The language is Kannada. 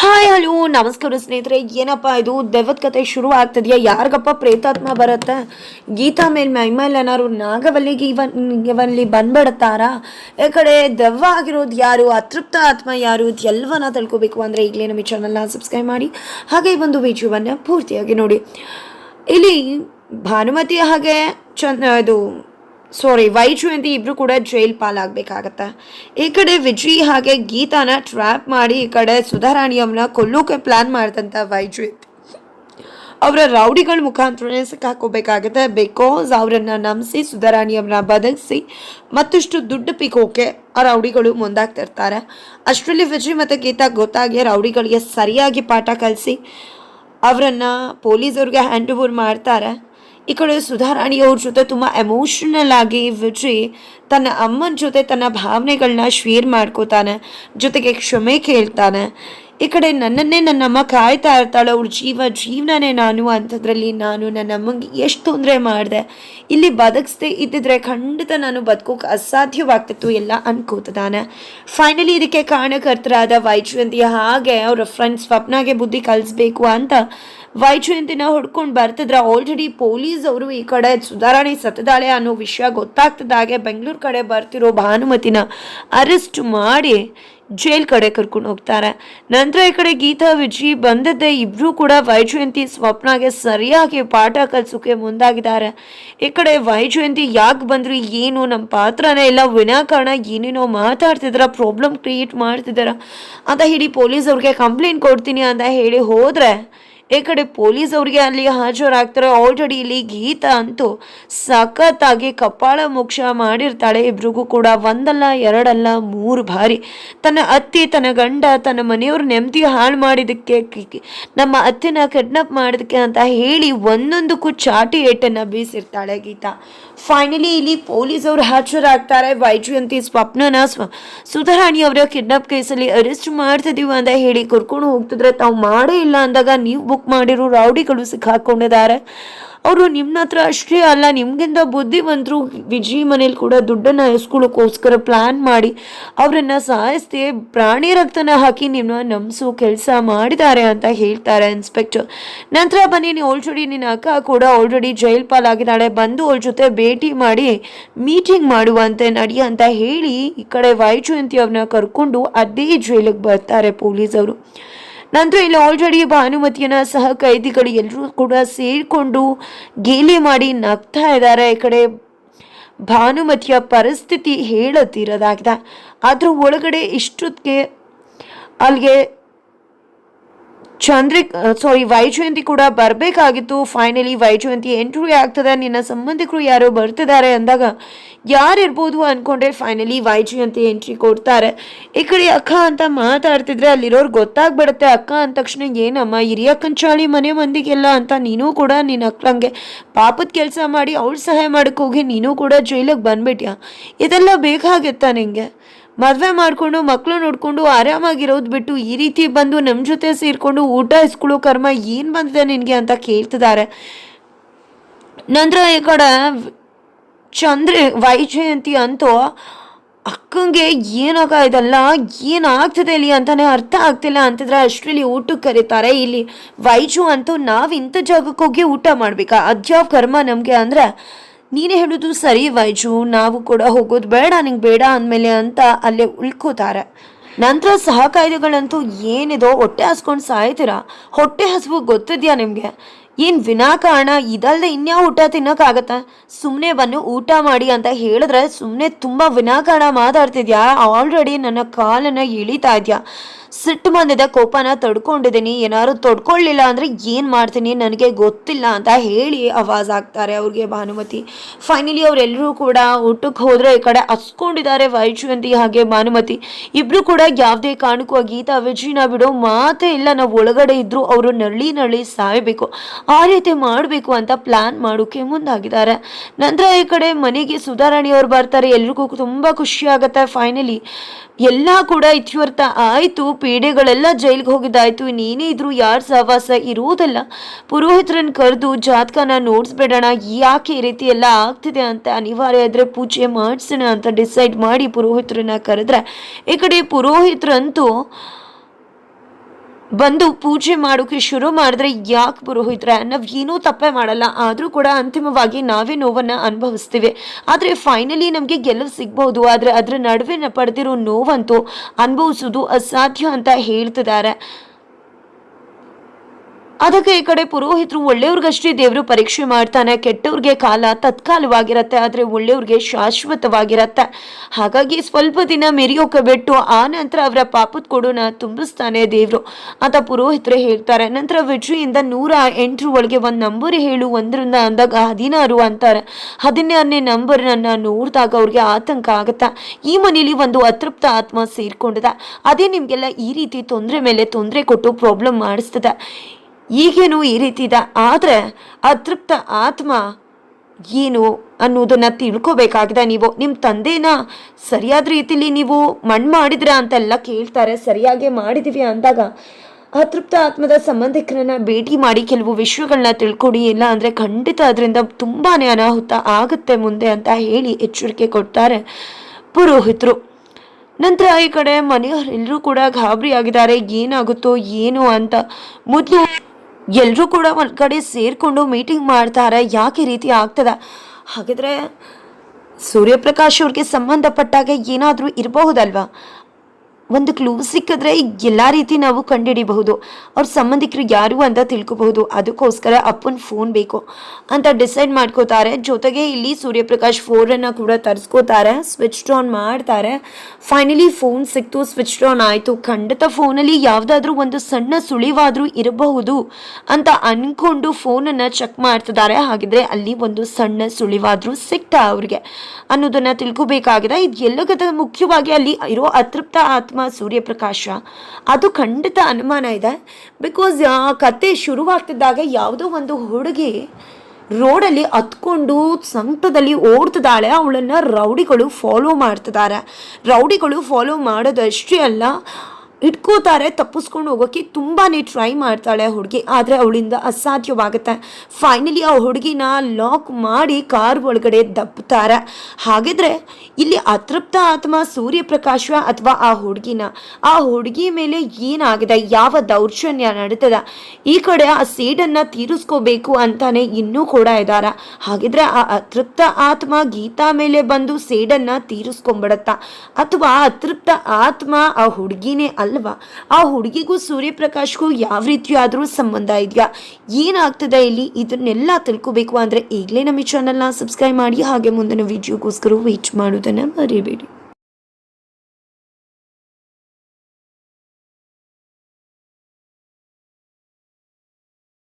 ಹಾಯ್ ಹಲೋ ನಮಸ್ಕಾರ ಸ್ನೇಹಿತರೆ. ಏನಪ್ಪ ಇದು? ದೆವ್ವದ ಕತೆ ಶುರು ಆಗ್ತದೆಯಾ? ಯಾರಿಗಪ್ಪ ಪ್ರೇತಾತ್ಮ ಬರುತ್ತೆ? ಗೀತಾ ಮೇಲ್ ಮೈಮೇಲೆ ಏನಾರು ನಾಗವಲ್ಲಿಗೆ ಇವನ್ ಇವನಲ್ಲಿ ಬಂದ್ಬಿಡುತ್ತಾರಾ ಈ ಕಡೆ ದೆವ್ವ ಆಗಿರೋದು ಯಾರು? ಅತೃಪ್ತ ಆತ್ಮ ಯಾರು? ಎಲ್ಲವನ್ನ ತಿಳ್ಕೋಬೇಕು ಅಂದರೆ ಈಗಲೇ ನಮ್ಮ ಚಾನಲ್ನ ಸಬ್ಸ್ಕ್ರೈಬ್ ಮಾಡಿ. ಹಾಗೆ ಒಂದು ವಿಡಿಯೋವನ್ನು ಪೂರ್ತಿಯಾಗಿ ನೋಡಿ. ಇಲ್ಲಿ ಭಾನುಮತಿ ಹಾಗೆ ಚಂದ ಇದು ಸಾರಿ ವೈಜು ಅಂತ ಇಬ್ರು ಕೂಡ ಜೈಲ್ ಪಾಲಾಗಬೇಕಾಗತ್ತೆ. ಈ ಕಡೆ ವಿಜಯ್ ಹಾಗೆ ಗೀತಾನ ಟ್ರ್ಯಾಪ್ ಮಾಡಿ ಈ ಕಡೆ ಸುಧಾರಾಣಿಯಮ್ಮನ ಕೊಲ್ಲೋಕೆ ಪ್ಲಾನ್ ಮಾಡಿದಂಥ ವೈಜಯಂತಿ ಅವರ ರೌಡಿಗಳ ಮುಖಾಂತರನೇ ಸಿಕ್ಕಾಕೋಬೇಕಾಗತ್ತೆ ಬಿಕಾಸ್ ಅವರನ್ನ ನಂಬಿಸಿ ಸುಧಾರಾಣಿಯವ್ರನ್ನ ಬದಲಿಸಿ ಮತ್ತಷ್ಟು ದುಡ್ಡು ಪಿಕೋಕೆ ಆ ರೌಡಿಗಳು ಮುಂದಾಗ್ತಿರ್ತಾರೆ ಅಷ್ಟರಲ್ಲಿ ವಿಜಯ್ ಮತ್ತು ಗೀತಾ ಗೊತ್ತಾಗಿ ರೌಡಿಗಳಿಗೆ ಸರಿಯಾಗಿ ಪಾಠ ಕಲಿಸಿ ಅವರನ್ನು ಪೊಲೀಸವ್ರಿಗೆ ಹ್ಯಾಂಡ್ ಓವರ್ ಮಾಡ್ತಾರೆ. ಈ ಕಡೆ ಸುಧಾರಾಣಿ ಅವ್ರ ಜೊತೆ ತುಂಬ ಎಮೋಷನಲ್ ಆಗಿ ವಿಜಯ್ ತನ್ನ ಅಮ್ಮನ ಜೊತೆ ತನ್ನ ಭಾವನೆಗಳನ್ನ ಶೇರ್ ಮಾಡ್ಕೋತಾನೆ, ಜೊತೆಗೆ ಕ್ಷಮೆ ಕೇಳ್ತಾನೆ. ಈ ಕಡೆ ನನ್ನನ್ನೇ ನನ್ನ ಅಮ್ಮ ಕಾಯ್ತಾ ಇರ್ತಾಳೆ ಅವ್ರ ಜೀವ, ಜೀವನನೇ ನಾನು ಅಂಥದ್ರಲ್ಲಿ ನಾನು ನನ್ನ ಅಮ್ಮಂಗೆ ಎಷ್ಟು ತೊಂದರೆ ಮಾಡಿದೆ. ಇಲ್ಲಿ ಬದುಕಿಸ್ದೆ ಇದ್ದಿದ್ರೆ ಖಂಡಿತ ನಾನು ಬದುಕೋಕೆ ಅಸಾಧ್ಯವಾಗ್ತಿತ್ತು ಎಲ್ಲ ಅನ್ಕೋತದಾನೆ ಫೈನಲಿ ಇದಕ್ಕೆ ಕಾರಣಕರ್ತರಾದ ವೈಜಯಂತಿ ಹಾಗೆ ಅವರ ಫ್ರೆಂಡ್ ಸ್ವಪ್ನಾಗೆ ಬುದ್ಧಿ ಕಲಿಸ್ಬೇಕು ಅಂತ ವೈಜಯಂತಿನ ಹುಡ್ಕೊಂಡು ಬರ್ತಿದ್ರೆ. ಆಲ್ರೆಡಿ ಪೊಲೀಸ್ ಅವರು ಈ ಕಡೆ ಸುಧಾರಣೆ ಸತ್ತದಾಳೆ ಅನ್ನೋ ವಿಷಯ ಗೊತ್ತಾಗ್ತದಾಗೆ ಬೆಂಗಳೂರು ಕಡೆ ಬರ್ತಿರೋ ಭಾನುಮತಿನ ಅರೆಸ್ಟ್ ಮಾಡಿ ಜೈಲ್ ಕಡೆ ಕರ್ಕೊಂಡು ಹೋಗ್ತಾರೆ. ನಂತರ ಈ ಕಡೆ ಗೀತಾ, ವಿಜಿ ಬಂದದ್ದೇ ಇಬ್ರು ಕೂಡ ವೈಜಯಂತಿ ಸ್ವಪ್ನಾಗೆ ಸರಿಯಾಗಿ ಪಾಠ ಕಲಿಸೋಕೆ ಮುಂದಾಗಿದ್ದಾರೆ. ಈ ಕಡೆ ವೈಜಯಂತಿ ಯಾಕೆ ಬಂದ್ರು ಏನು ನಮ್ಮ ಪಾತ್ರನೇ ಇಲ್ಲ, ವಿನಾಕಾರಣ ಏನೇನೋ ಮಾತಾಡ್ತಿದಾರ ಪ್ರಾಬ್ಲಮ್ ಕ್ರಿಯೇಟ್ ಮಾಡ್ತಿದಾರ ಅಂತ ಹೇಳಿ ಪೊಲೀಸ್ ಅವ್ರಿಗೆ ಕಂಪ್ಲೇಂಟ್ ಕೊಡ್ತೀನಿ ಅಂತ ಹೇಳಿ ಹೋದ್ರೆ ಈ ಕಡೆ ಪೊಲೀಸ್ ಅವ್ರಿಗೆ ಅಲ್ಲಿ ಹಾಜರಾಗ್ತಾರೆ. ಆಲ್ರೆಡಿ ಇಲ್ಲಿ ಗೀತಾ ಅಂತೂ ಸಖತ್ತಾಗಿ ಕಪಾಳ ಮೋಕ್ಷ ಮಾಡಿರ್ತಾಳೆ. ಇಬ್ರಿಗೂ ಕೂಡ ಒಂದಲ್ಲ, ಎರಡಲ್ಲ, ಮೂರು ಬಾರಿ. ತನ್ನ ಅತ್ತಿ, ತನ್ನ ಗಂಡ, ತನ್ನ ಮನೆಯವ್ರ ನೆಮ್ಮದಿ ಹಾಳು ಮಾಡಿದಕ್ಕೆ ನಮ್ಮ ಅತ್ತೆನ ಕಿಡ್ನಾಪ್ ಮಾಡಿದಕ್ಕೆ ಅಂತ ಹೇಳಿ ಒಂದೊಂದಕ್ಕೂ ಚಾಟಿ ಏಟನ್ನ ಬೀಸಿರ್ತಾಳೆ ಗೀತಾ. ಫೈನಲಿ ಇಲ್ಲಿ ಪೊಲೀಸ್ ಅವರು ಹಾಜರಾಗ್ತಾರೆ. ವೈಜಯಂತಿ ಸ್ವಪ್ನನ ಸ್ವ, ಸುಧಾರಾಣಿ ಅವರ ಕಿಡ್ನಾಪ್ ಕೇಸಲ್ಲಿ ಅರೆಸ್ಟ್ ಮಾಡ್ತಿದೀವಿ ಅಂತ ಹೇಳಿ ಕರ್ಕೊಂಡು ಹೋಗ್ತಿದ್ರೆ ತಾವು ಮಾಡೇ ಇಲ್ಲ ಅಂದಾಗ ನೀವು ಬುಕ್ ಮಾಡಿರೋ ರೌಡಿಗಳು ಸಿಕ್ಕಾಕೊಂಡಿದ್ದಾರೆ. ಅವರು ನಿಮ್ಮ ಹತ್ರ ಅಷ್ಟೇ ಅಲ್ಲ, ನಿಮ್ಗಿಂತ ಬುದ್ಧಿವಂತರು ವಿಜಯ್ ಮನೇಲಿ ಕೂಡ ದುಡ್ಡನ್ನು ಎಸ್ಕೊಳ್ಳೋಕ್ಕೋಸ್ಕರ ಪ್ಲ್ಯಾನ್ ಮಾಡಿ ಅವರನ್ನು ಸಾಯಿಸ್ದೆ ಪ್ರಾಣಿ ರಕ್ತನ ಹಾಕಿ ನಿಮ್ಮನ್ನ ನಂಬಿಸೋ ಕೆಲಸ ಮಾಡಿದ್ದಾರೆ ಅಂತ ಹೇಳ್ತಾರೆ ಇನ್ಸ್ಪೆಕ್ಟರ್ ನಂತರ ಬನ್ನಿ ನೀನು ಆಲ್ರೆಡಿ ನಿನ್ನ ಅಕ್ಕ ಕೂಡ ಆಲ್ರೆಡಿ ಜೈಲ್ ಪಾಲಾಗಿದ್ದಾಳೆ, ಬಂದು ಅವ್ರ ಜೊತೆ ಭೇಟಿ ಮಾಡಿ ಮೀಟಿಂಗ್ ಮಾಡುವಂತೆ ನಡಿ ಅಂತ ಹೇಳಿ ಈ ಕಡೆ ವೈಜಯಂತಿ ಅವ್ರನ್ನ ಕರ್ಕೊಂಡು ಅದೇ ಜೈಲಿಗೆ ಬರ್ತಾರೆ ಪೊಲೀಸವರು. ನಂತರ ಇಲ್ಲಿ ಆಲ್ರೆಡಿ ಭಾನುಮತಿಯನ್ನ ಸಹ ಕೈದಿಗಳು ಎಲ್ಲರೂ ಕೂಡ ಸೇರಿಕೊಂಡು ಗೇಲಿ ಮಾಡಿ ನಗ್ತಾ ಇದ್ದಾರೆ. ಈ ಕಡೆ ಭಾನುಮತಿಯ ಪರಿಸ್ಥಿತಿ ಹೇಳತ್ತಿರೋದಾಗಿದೆ ಅದ್ರ ಒಳಗಡೆ ಇಷ್ಟೊತ್ತಿಗೆ ಅಲ್ಲಿಗೆ ಚಂದ್ರಿಕ್ ಸಾರಿ ವೈಜಯಂತಿ ಕೂಡ ಬರಬೇಕಾಗಿತ್ತು. ಫೈನಲಿ ವೈಜಯಂತಿ ಎಂಟ್ರಿ ಆಗ್ತದೆ. ನಿನ್ನ ಸಂಬಂಧಿಕರು ಯಾರೋ ಬರ್ತಿದ್ದಾರೆ ಅಂದಾಗ ಯಾರಿರ್ಬೋದು ಅನ್ಕೊಂಡ್ರೆ ಫೈನಲಿ ವೈಜಯಂತಿ ಎಂಟ್ರಿ ಕೊಡ್ತಾರೆ. ಈ ಕಡೆ ಅಕ್ಕ ಅಂತ ಮಾತಾಡ್ತಿದ್ರೆ ಅಲ್ಲಿರೋರು ಗೊತ್ತಾಗ್ಬಿಡುತ್ತೆ. ಅಕ್ಕ ಅಂದ ತಕ್ಷಣ, ಏನಮ್ಮ, ಹಿರಿಯ ಕಂಚಾಳಿ ಮನೆ ಮಂದಿಗೆಲ್ಲ ಅಂತ ನೀನು ಕೂಡ ನಿನ್ನ ಅಕ್ಕಂಗೆ ಪಾಪದ ಕೆಲಸ ಮಾಡಿ ಅವಳು ಸಹಾಯ ಮಾಡಕ್ಕೆ ಹೋಗಿ ನೀನು ಕೂಡ ಜೈಲಿಗೆ ಬಂದ್ಬಿಟ್ಯಾ? ಇದೆಲ್ಲ ಬೇಕಾಗಿತ್ತ ನಿಂಗೆ? ಮದುವೆ ಮಾಡಿಕೊಂಡು ಮಕ್ಕಳು ನೋಡಿಕೊಂಡು ಆರಾಮಾಗಿರೋದು ಬಿಟ್ಟು ಈ ರೀತಿ ಬಂದು ನಮ್ಮ ಜೊತೆ ಸೇರಿಕೊಂಡು ಊಟ ಇಸ್ಕೊಳ್ಳೋ ಕರ್ಮ ಏನು ಬಂದಿದೆ ನಿನಗೆ ಅಂತ ಕೇಳ್ತಿದ್ದಾರೆ ನಂತರ ಈ ಕಡೆ ಚಂದ್ರ, ವೈಜಯಂತಿ ಅಂತೂ ಅಕ್ಕಂಗೆ ಏನಾಗ ಇದಲ್ಲ, ಏನಾಗ್ತದೆ ಇಲ್ಲಿ ಅಂತಾನೆ ಅರ್ಥ ಆಗ್ತಿಲ್ಲ ಅಂತಿದ್ರೆ ಅಷ್ಟರಲ್ಲಿ ಊಟಕ್ಕೆ ಕರೀತಾರೆ. ಇಲ್ಲಿ ವೈಜು ಅಂತೂ ನಾವು ಇಂಥ ಜಾಗಕ್ಕೆ ಹೋಗಿ ಊಟ ಮಾಡಬೇಕಾ? ಅದ್ಯಾವ ಕರ್ಮ ನಮಗೆ ಅಂದ್ರೆ ನೀನೇ ಹೇಳೋದು ಸರಿ, ವೈಜು. ನಾವು ಕೂಡ ಹೋಗೋದು ಬೇಡ, ನಿಂಗೆ ಬೇಡ ಅಂದಮೇಲೆ ಅಂತ ಅಲ್ಲೇ ಉಳ್ಕೋತಾರೆ. ನಂತರ ಸಹ ಕಾಯ್ದೆಗಳಂತೂ ಏನಿದೋ ಹೊಟ್ಟೆ ಹಸ್ಕೊಂಡು ಸಾಯ್ತೀರಾ? ಹೊಟ್ಟೆ ಹಸುವು ಗೊತ್ತಿದ್ಯಾ ನಿಮಗೆ? ಏನು ವಿನಾಕಾರಣ ಇದಲ್ಲದೆ ಇನ್ಯಾವ ಊಟ ತಿನ್ನೋಕ್ಕಾಗತ್ತಾ? ಸುಮ್ಮನೆ ಬನ್ನು ಊಟ ಮಾಡಿ ಅಂತ ಹೇಳಿದ್ರೆ ಸುಮ್ಮನೆ ತುಂಬ ವಿನಾಕಾರಣ ಮಾತಾಡ್ತಿದ್ಯಾ? ಆಲ್ರೆಡಿ ನನ್ನ ಕಾಲನ್ನು ಇಳಿತಾ ಇದ್ಯಾ? ಸಿಟ್ಟು ಬಂದಿದೆ, ಕೋಪನ ತಡ್ಕೊಂಡಿದ್ದೀನಿ, ಏನಾದ್ರು ತೊಡ್ಕೊಳ್ಳಿಲ್ಲ ಅಂದರೆ ಏನು ಮಾಡ್ತೀನಿ ನನಗೆ ಗೊತ್ತಿಲ್ಲ ಅಂತ ಹೇಳಿ ಆವಾಜ್ ಆಗ್ತಾರೆ ಅವ್ರಿಗೆ ಭಾನುಮತಿ. ಫೈನಲಿ ಅವರೆಲ್ಲರೂ ಕೂಡ ಊಟಕ್ಕೆ ಹೋದರೆ ಈ ಕಡೆ ಹಸ್ಕೊಂಡಿದ್ದಾರೆ ವೈಜಯಂತಿ ಹಾಗೆ ಭಾನುಮತಿ. ಇಬ್ಬರು ಕೂಡ ಯಾವುದೇ ಕಾರಣಕ್ಕೂ ಆ ಗೀತಾ ವಿಜಯನ ಬಿಡೋ ಮಾತೇ ಇಲ್ಲ, ನಾವು ಒಳಗಡೆ ಇದ್ದರೂ ಅವರು ನಳ್ಳಿ ನಳ್ಳಿ ಸಾಯಬೇಕು, ಆ ರೀತಿ ಮಾಡಬೇಕು ಅಂತ ಪ್ಲ್ಯಾನ್ ಮಾಡೋಕ್ಕೆ ಮುಂದಾಗಿದ್ದಾರೆ. ನಂತರ ಈ ಕಡೆ ಮನೆಗೆ ಸುಧಾರಾಣಿಯವರು ಬರ್ತಾರೆ, ಎಲ್ರಿಗೂ ತುಂಬ ಖುಷಿ ಆಗುತ್ತೆ. ಫೈನಲಿ ಎಲ್ಲ ಕೂಡ ಇತ್ಯರ್ಥ ಆಯಿತು, ಪೀಡೆಗಳೆಲ್ಲ ಜೈಲಿಗೆ ಹೋಗಿದ್ದಾಯ್ತು. ಇನ್ನೇನೇ ಇದ್ರು ಯಾರ ಸಹವಾಸ ಇರುವುದಲ್ಲ. ಪುರೋಹಿತರನ್ನ ಕರೆದು, ಜಾತಕನ ನೋಡಿಸ್ಬೇಡೋಣ ಯಾಕೆ ಈ ರೀತಿ ಎಲ್ಲ ಆಗ್ತಿದೆ ಅಂತ ಅನಿವಾರ್ಯ ಆದರೆ ಪೂಜೆ ಮಾಡಿಸೋಣ ಅಂತ ಡಿಸೈಡ್ ಮಾಡಿ ಪುರೋಹಿತರನ್ನ ಕರೆದ್ರೆ. ಈ ಕಡೆ ಪುರೋಹಿತರಂತೂ ಬಂದು ಪೂಜೆ ಮಾಡೋಕೆ ಶುರು ಮಾಡಿದ್ರೆ ಯಾಕೆ ಪುರೋಹಿತರೆ? ನಾವು ಏನೂ ತಪ್ಪೇ ಮಾಡಲ್ಲ. ಆದರೂ ಕೂಡ ಅಂತಿಮವಾಗಿ ನಾವೇ ನೋವನ್ನು ಅನುಭವಿಸ್ತೀವಿ. ಆದರೆ ಫೈನಲಿ ನಮಗೆ ಗೆಲುವು ಸಿಗ್ಬೋದು. ಆದರೆ ಅದರ ನಡುವೆ ಪಡೆದಿರೋ ನೋವಂತೂ ಅನುಭವಿಸೋದು ಅಸಾಧ್ಯ ಅಂತ ಹೇಳ್ತಿದ್ದಾರೆ. ಅದಕ್ಕೆ ಈ ಕಡೆ ಪುರೋಹಿತರು ಒಳ್ಳೆಯವ್ರಿಗಷ್ಟೇ ದೇವರು ಪರೀಕ್ಷೆ ಮಾಡ್ತಾನೆ, ಕೆಟ್ಟವ್ರಿಗೆ ಕಾಲ ತತ್ಕಾಲವಾಗಿರತ್ತೆ, ಆದರೆ ಒಳ್ಳೆಯವ್ರಿಗೆ ಶಾಶ್ವತವಾಗಿರತ್ತೆ. ಹಾಗಾಗಿ ಸ್ವಲ್ಪ ದಿನ ಮೆರೆಯೋಕೆ ಬಿಟ್ಟು ಆ ನಂತರ ಅವರ ಪಾಪದ ಕೊಡೋನ ತುಂಬಿಸ್ತಾನೆ ದೇವರು. ಅಂತ ಪುರೋಹಿತರು ಹೇಳ್ತಾರೆ. ನಂತರ ವಿಜಯಿಂದ ನೂರ ಎಂಟರ ಒಳಗೆ ಒಂದು ನಂಬರ್ ಹೇಳು, ಒಂದರಿಂದ ಅಂದಾಗ ಹದಿನಾರು ಅಂತಾರೆ. ಹದಿನಾರನೇ ನಂಬರ್ನನ್ನು ನೋಡಿದಾಗ ಅವ್ರಿಗೆ ಆತಂಕ ಆಗುತ್ತೆ. ಈ ಮನೇಲಿ ಒಂದು ಅತೃಪ್ತ ಆತ್ಮ ಸೇರ್ಕೊಂಡಿದೆ. ಅದೇ ನಿಮಗೆಲ್ಲ ಈ ರೀತಿ ತೊಂದರೆ ಮೇಲೆ ತೊಂದರೆ ಕೊಟ್ಟು ಪ್ರಾಬ್ಲಮ್ ಮಾಡಿಸ್ತದೆ. ಈಗೇನು ಈ ರೀತಿ ಇದೆ. ಆದರೆ ಅತೃಪ್ತ ಆತ್ಮ ಏನು ಅನ್ನೋದನ್ನು ತಿಳ್ಕೊಬೇಕಾಗಿದೆ ನೀವು. ನಿಮ್ಮ ತಂದೆನ ಸರಿಯಾದ ರೀತಿಲಿ ನೀವು ಮಣ್ಣು ಮಾಡಿದ್ರ ಅಂತೆಲ್ಲ ಕೇಳ್ತಾರೆ, ಸರಿಯಾಗಿ ಮಾಡಿದ್ದೀವಿ ಅಂದಾಗ ಅತೃಪ್ತ ಆತ್ಮದ ಸಂಬಂಧಿಕರನ್ನ ಭೇಟಿ ಮಾಡಿ ಕೆಲವು ವಿಷಯಗಳನ್ನ ತಿಳ್ಕೊಡಿ. ಇಲ್ಲ ಅಂದರೆ ಖಂಡಿತ ಅದರಿಂದ ತುಂಬಾ ಅನಾಹುತ ಆಗುತ್ತೆ ಮುಂದೆ ಅಂತ ಹೇಳಿ ಎಚ್ಚರಿಕೆ ಕೊಡ್ತಾರೆ ಪುರೋಹಿತರು. ನಂತರ ಈ ಕಡೆ ಮನೆಯವರೆಲ್ಲರೂ ಕೂಡ ಗಾಬರಿ ಆಗಿದ್ದಾರೆ. ಏನಾಗುತ್ತೋ, ಏನು ಅಂತ. ಮೊದಲು ಎಲ್ಲರೂ ಕೂಡ ಒಂದು ಕಡೆ ಸೇರಿಕೊಂಡು ಮೀಟಿಂಗ್ ಮಾಡ್ತಾರೆ? ಯಾಕೆ ರೀತಿ ಆಗ್ತದ? ಹಾಗಿದ್ರೆ ಸೂರ್ಯಪ್ರಕಾಶ್ ಅವ್ರಿಗೆ ಸಂಬಂಧಪಟ್ಟಾಗ ಏನಾದರೂ ಇರಬಹುದಲ್ವಾ? ಒಂದು ಕ್ಲೂ ಸಿಕ್ಕಿದ್ರೆ ಎಲ್ಲ ರೀತಿ ನಾವು ಕಂಡುಹಿಡಿಬಹುದು. ಅವ್ರ ಸಂಬಂಧಿಕರು ಯಾರು ಅಂತ ತಿಳ್ಕೊಬಹುದು. ಅದಕ್ಕೋಸ್ಕರ ಅಪ್ಪನ ಫೋನ್ ಬೇಕು. ಅಂತ ಡಿಸೈಡ್ ಮಾಡ್ಕೋತಾರೆ. ಜೊತೆಗೆ ಇಲ್ಲಿ ಸೂರ್ಯಪ್ರಕಾಶ್ ಫೋನನ್ನು ಕೂಡ ತರಿಸ್ಕೋತಾರೆ. ಸ್ವಿಚ್ ಆನ್ ಮಾಡ್ತಾರೆ. ಫೈನಲಿ ಫೋನ್ ಸಿಕ್ತು. ಸ್ವಿಚ್ ಆನ್ ಆಯಿತು. ಖಂಡಿತ ಫೋನಲ್ಲಿ ಯಾವುದಾದ್ರೂ ಒಂದು ಸಣ್ಣ ಸುಳಿವಾದರೂ ಇರಬಹುದು ಅಂತ ಅನ್ಕೊಂಡು ಫೋನನ್ನು ಚೆಕ್ ಮಾಡ್ತಿದ್ದಾರೆ. ಹಾಗಿದ್ರೆ ಅಲ್ಲಿ ಒಂದು ಸಣ್ಣ ಸುಳಿವಾದರೂ ಸಿಕ್ತಾ ಅವ್ರಿಗೆ ಅನ್ನೋದನ್ನ ತಿಳ್ಕೊಬೇಕಾಗಿದೆ. ಇದು ಎಲ್ಲಕ್ಕಿಂತ ಮುಖ್ಯವಾಗಿ ಅಲ್ಲಿ ಇರೋ ಅತೃಪ್ತ ಆತ್ಮ ಸೂರ್ಯಪ್ರಕಾಶ. ಅದು ಖಂಡಿತ ಅನುಮಾನ ಇದೆ. ಬಿಕಾಸ್ ಕತೆ ಶುರುವಾಗ್ತಿದ್ದಾಗ ಯಾವುದೋ ಒಂದು ಹುಡುಗಿ ರೋಡಲ್ಲಿ ಹತ್ಕೊಂಡು ಸಂತದಲ್ಲಿ ಓಡ್ತಿದ್ದಾಳೆ. ಅವಳನ್ನು ರೌಡಿಗಳು ಫಾಲೋ ಮಾಡ್ತಿದ್ದಾರೆ. ರೌಡಿಗಳು ಫಾಲೋ ಮಾಡೋದಷ್ಟೇ ಅಲ್ಲ ಇಟ್ಕೋತಾರೆ ತಪ್ಪಿಸ್ಕೊಂಡು ಹೋಗೋಕ್ಕೆ ತುಂಬಾ ಟ್ರೈ ಮಾಡ್ತಾಳೆ ಹುಡುಗಿ, ಆದರೆ ಅವಳಿಂದ ಅಸಾಧ್ಯವಾಗುತ್ತೆ. ಫೈನಲಿ ಆ ಹುಡುಗಿನ ಲಾಕ್ ಮಾಡಿ ಕಾರ್ ಒಳಗಡೆ ದಬ್ಬುತ್ತಾರೆ ಹಾಗಿದ್ರೆ ಇಲ್ಲಿ ಅತೃಪ್ತ ಆತ್ಮ ಸೂರ್ಯಪ್ರಕಾಶ ಅಥವಾ ಆ ಹುಡುಗಿನ? ಆ ಹುಡುಗಿ ಮೇಲೆ ಏನಾಗಿದೆ? ಯಾವ ದೌರ್ಜನ್ಯ ನಡೀತದ? ಈ ಕಡೆ ಆ ಸೀಡನ್ನ ತೀರಿಸ್ಕೋಬೇಕು ಅಂತಾನೆ ಇನ್ನೂ ಕೂಡ ಇದ್ದಾರ. ಹಾಗಿದ್ರೆ ಆ ಅತೃಪ್ತ ಆತ್ಮ ಗೀತಾ ಮೇಲೆ ಬಂದು ಸೇಡನ್ನ ತೀರಿಸ್ಕೊಂಡ್ಬಿಡತ್ತ? ಅಥವಾ ಆ ಅತೃಪ್ತ ಆತ್ಮ ಆ ಹುಡುಗಿನೇ ಅಲ್ವಾ ಆ ಹುಡುಗಿಗೂ ಸೂರ್ಯಪ್ರಕಾಶ್ಗೂ ಯಾವ ರೀತಿಯಾದರೂ ಸಂಬಂಧ ಇದೆಯಾ? ಏನಾಗ್ತದೆ ಇಲ್ಲಿ? ಇದನ್ನೆಲ್ಲ ತಿಳ್ಕೊಬೇಕು ಅಂದರೆ ಈಗಲೇ ನಮ್ಮ ಚಾನಲ್ನ ಸಬ್ಸ್ಕ್ರೈಬ್ ಮಾಡಿ, ಹಾಗೆ ಮುಂದಿನ ವಿಡಿಯೋಗೋಸ್ಕರ ವೇಟ್ ಮಾಡೋದನ್ನು ಮರಿಬೇಡಿ.